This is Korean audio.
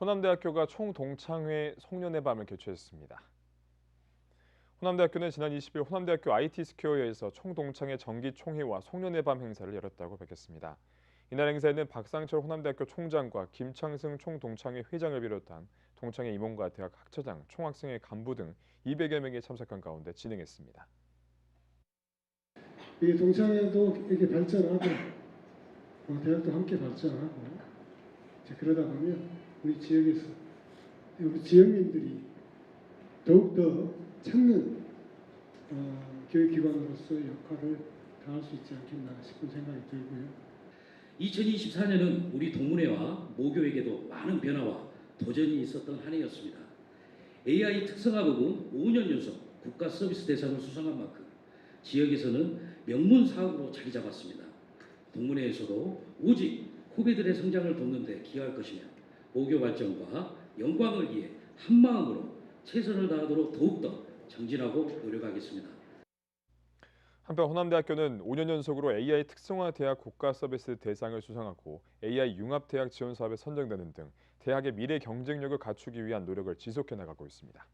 호남대학교가 총동창회 송년회 밤을 개최했습니다. 호남대학교는 지난 20일 호남대학교 IT스퀘어에서 총동창회 정기 총회와 송년회 밤 행사를 열었다고 밝혔습니다. 이날 행사에는 박상철 호남대학교 총장과 김창승 총동창회 회장을 비롯한 동창회 임원과 대학 학처장, 총학생회 간부 등 200여 명이 참석한 가운데 진행했습니다. 이 동창회도 이렇게 발전하고 어, 대학도 함께 발전하고 그러다 보면 우리 지역에서 우리 지역민들이 더욱더 찾는 어, 교육기관으로서의 역할을 다할 수 있지 않겠나 싶은 생각이 들고요. 2024년은 우리 동문회와 모교에게도 많은 변화와 도전이 있었던 한 해였습니다. AI 특성화 부분 5년 연속 국가 서비스 대상을 수상한 만큼 지역에서는 명문 사업으로 자리 잡았습니다. 동문회에서도 오직 후배들의 성장을 돕는 데 기여할 것이며 모교 발전과 영광을 위해 한 마음으로 최선을 다하도록 더욱더 정진하고 노력하겠습니다. 한편 호남대학교는 5년 연속으로 AI 특성화 대학 국가 서비스 대상을 수상하고 AI 융합 대학 지원 사업에 선정되는 등 대학의 미래 경쟁력을 갖추기 위한 노력을 지속해 나가고 있습니다.